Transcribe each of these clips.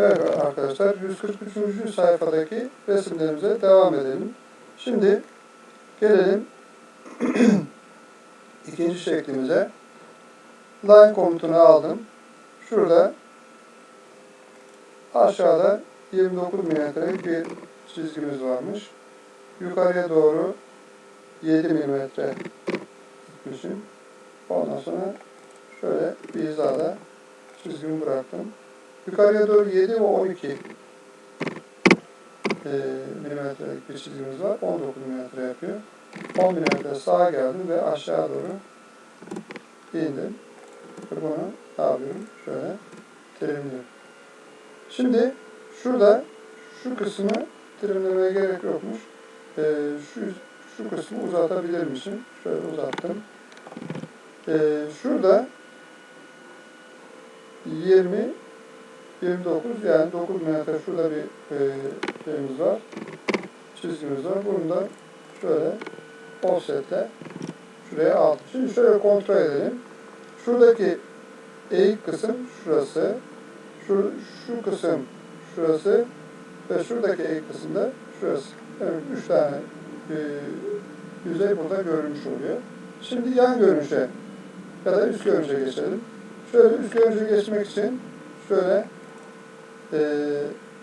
Evet arkadaşlar 143. sayfadaki resimlerimize devam edelim. Şimdi gelelim ikinci şeklimize. Line komutunu aldım. Şurada aşağıda 29 mm'lik bir çizgimiz varmış. Yukarıya doğru 7 mm gitmişim. Ondan sonra şöyle bir hizada çizgimi bıraktım. Yukarıya doğru 7 ve 12 e, milimetrelik bir çizgimiz var. 19 milimetre yapıyor. 10 milimetre sağa geldim ve aşağı doğru indim. Ve bunu yapıyorum? Şöyle terimliyorum. Şimdi şurada şu kısmı trimlemeye gerek yokmuş. E, şu, şu kısmı uzatabilirmişim. Şöyle uzattım. E, şurada 20 29 yani 9 metre şurada bir e, şeyimiz var. Çizgimiz var. Bunu da şöyle offsetle şuraya aldık. Şimdi şöyle kontrol edelim. Şuradaki eğik kısım şurası. Şu, şu kısım şurası ve şuradaki eğik kısım da şurası. Evet, üç tane e, yüzey burada görünmüş oluyor. Şimdi yan görünüşe ya da üst görünüşe geçelim. Şöyle üst görünüşe geçmek için şöyle e,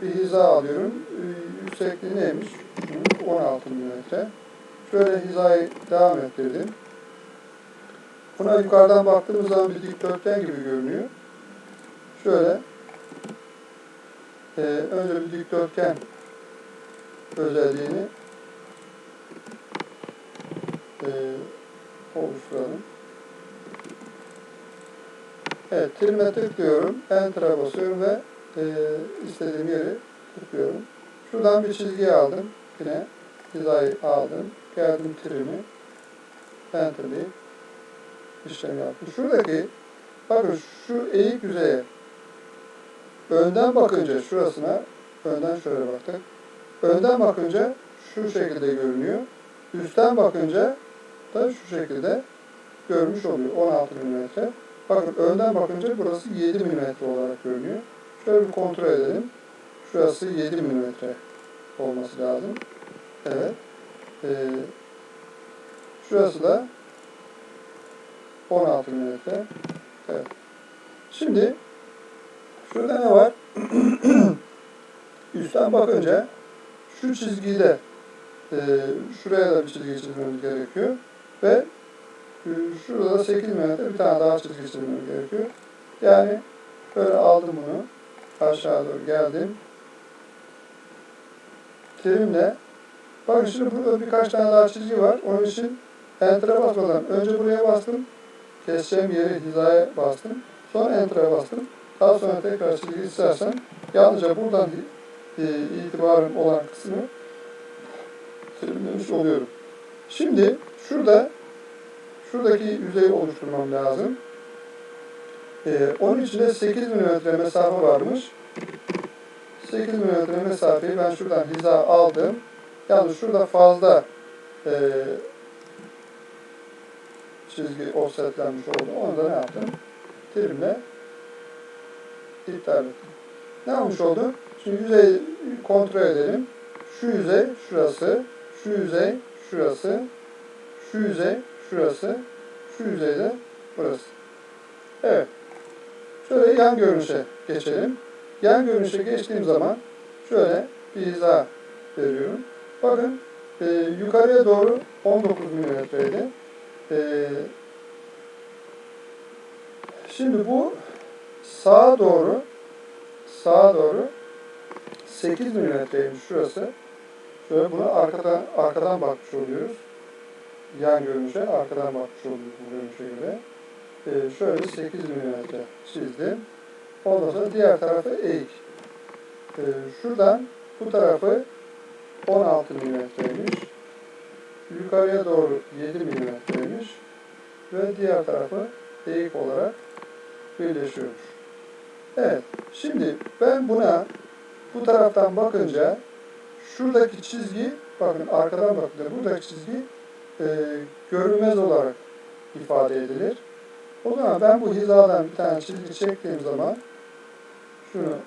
bir hiza alıyorum. E, yüksekliği neymiş? 16 mm. Şöyle hizayı devam ettirdim. Buna yukarıdan baktığımız zaman bir dikdörtgen gibi görünüyor. Şöyle e, önce bir dikdörtgen özelliğini e, oluşturalım. Evet, trim'e tıklıyorum, Enter'a basıyorum ve e, istediğim yeri tıklıyorum. Şuradan bir çizgi aldım. Yine hizayı aldım. Geldim trim'i. Enter deyip işlem yaptım. Şuradaki bakın şu eğik yüzeye önden bakınca şurasına önden şöyle baktık. Önden bakınca şu şekilde görünüyor. Üstten bakınca da şu şekilde görmüş oluyor. 16 mm. Bakın önden bakınca burası 7 mm olarak görünüyor. Şöyle bir kontrol edelim. Şurası 7 mm olması lazım. Evet. Ee, şurası da 16 mm. Evet. Şimdi şurada ne var? Üstten bakınca şu çizgiyi de e, şuraya da bir çizgi çizmemiz gerekiyor. Ve e, şurada da 8 mm bir tane daha çizgi çizmemiz gerekiyor. Yani böyle aldım bunu. Aşağı doğru geldim. Terimle bakın şimdi burada birkaç tane daha çizgi var. Onun için Enter'a basmadan önce buraya bastım. Keseceğim yeri hizaya bastım. Sonra Enter'a bastım. Daha sonra tekrar çizgi istersen yalnızca buradan itibarım olan kısmı terimlemiş oluyorum. Şimdi şurada şuradaki yüzeyi oluşturmam lazım. Ee, onun içinde 8 mm mesafe varmış. 8 mm mesafeyi ben şuradan hiza aldım. Yalnız şurada fazla e, çizgi offsetlenmiş oldu. Onu da ne yaptım? Trimle iptal ettim. Ne olmuş oldu? Şimdi yüzeyi kontrol edelim. Şu yüzey şurası, şu yüzey şurası, şu yüzey şurası, şu yüzey de burası. Evet. Şöyle yan görünüşe geçelim. Yan görünüşe geçtiğim zaman şöyle bir hiza veriyorum. Bakın e, yukarıya doğru 19 milimetreydi. E, şimdi bu sağa doğru sağa doğru 8 milimetreymiş şurası. Şöyle bunu arkadan arkadan bakmış oluyoruz. Yan görünüşe arkadan bakmış oluyoruz bu görünüşe göre. Ee, şöyle 8 mm çizdim. Ondan sonra diğer tarafı eğik. Ee, şuradan bu tarafı 16 mm'ymiş. Yukarıya doğru 7 mm'ymiş. Ve diğer tarafı eğik olarak birleşiyormuş. Evet. Şimdi ben buna bu taraftan bakınca şuradaki çizgi bakın arkadan bakınca buradaki çizgi e, görünmez olarak ifade edilir. O zaman ben bu hizadan bir tane çizgi çektiğim zaman şunu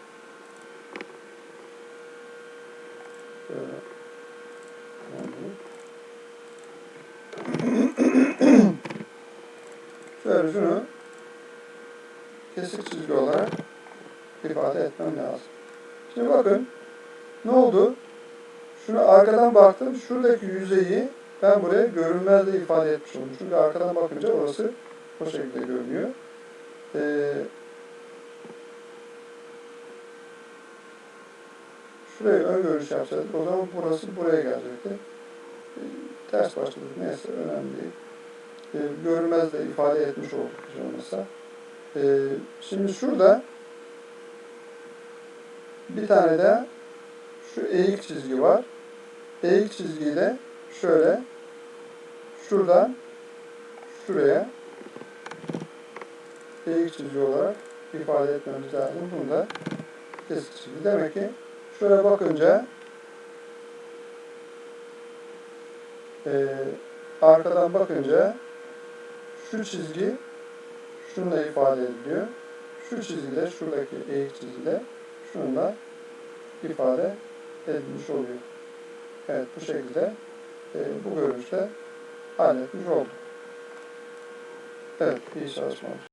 Şöyle. Şunu kesik çizgi olarak ifade etmem lazım. Şimdi bakın ne oldu? Şunu arkadan baktım. Şuradaki yüzeyi ben buraya görünmezle ifade etmiş oldum. Çünkü arkadan bakınca orası o şekilde görünüyor. Ee, şuraya ön görüş yapsaydık o zaman burası buraya gelecekti. Ee, ters başladık. Neyse önemli değil. Ee, görünmezle ifade etmiş olduk hiç olmazsa. Ee, şimdi şurada bir tane de şu eğik çizgi var. Eğik çizgiyle şöyle şuradan şuraya eğik çizgi olarak ifade etmemiz lazım. Bunu da kesik. Demek ki şöyle bakınca eee, arkadan bakınca şu çizgi şununla ifade ediliyor. Şu çizgiyle, şuradaki eğik çizgiyle şununla ifade edilmiş oluyor. Evet bu şekilde e, bu görünüşte halletmiş olduk. Evet iyi çalışmalar.